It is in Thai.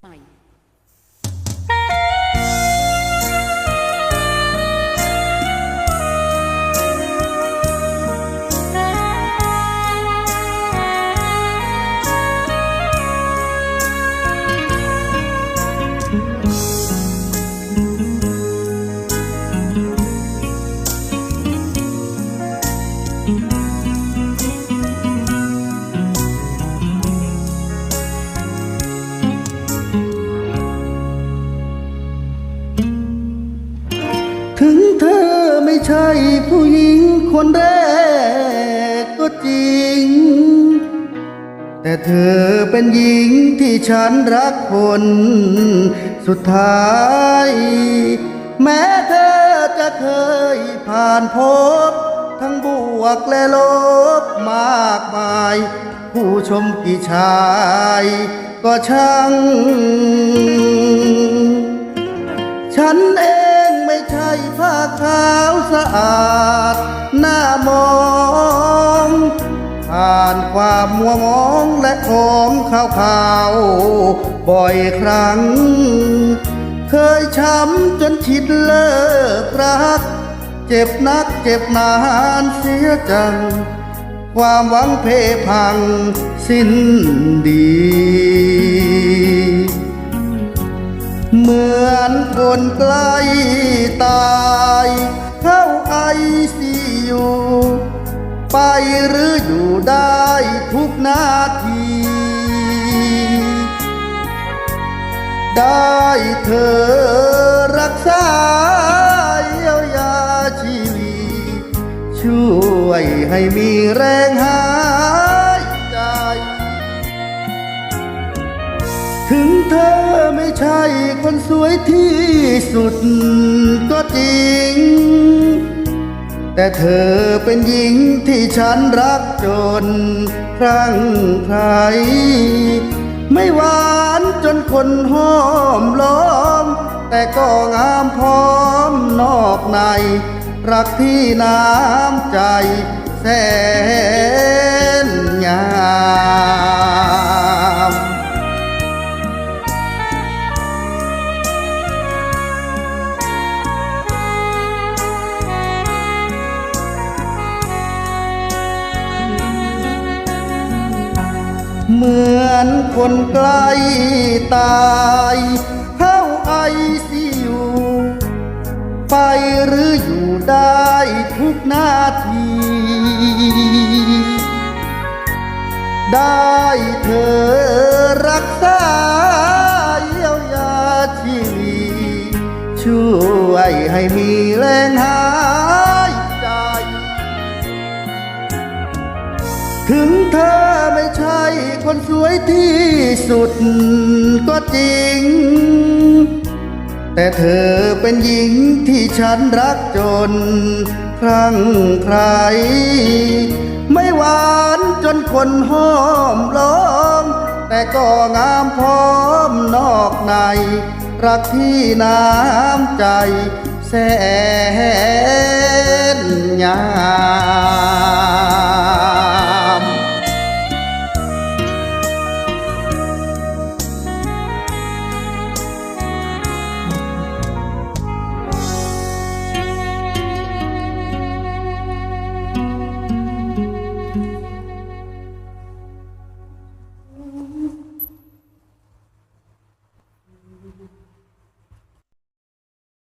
ใหม่ ไม่ใช่ผู้หญิงคนแรกก็จริง แต่เธอเป็นหญิงที่ฉันรักคน สุดท้าย แม้เธอจะเคยผ่านพบ ทั้งบวกและลบมากมาย ผู้ชมกี่ชายก็ช่าง ฉันเอง อาดหน้ามองผ่านความมัวมองและของข้าวขาวบ่อยครั้ง เคยช้ำจนชิดเลิกรัก เจ็บนักเจ็บนานเสียจัง ความหวังเพพังสิ้นดี เหมือนคนใกล้ตาย เข้าไอซียูไปหรืออยู่ได้ทุกนาที ได้เธอรักษาเยียวยาชีวิตช่วยให้มีแรงหายใจ ถึงเธอไม่ใช่คนสวยที่สุดก็จริง แต่เธอเป็นหญิงที่ฉันรักจนครั้งใครไม่หวานจนคนห้อมล้อม แต่ก็งามพร้อมนอกใน รักที่น้ำใจแสน เหมือนคนใกล้ตายเข้าไอซียูไปหรืออยู่ได้ทุกนาที ได้เธอรักษาเยียวยาชีวิตช่วยให้มีแรงหา ถึงเธอไม่ใช่คนสวยที่สุดก็จริง แต่เธอเป็นหญิงที่ฉันรักจน ครั้งใคร ไม่หวานจนคนห้อมล้อม แต่ก็งามพร้อมนอกใน รักที่น้ำใจแสนงาม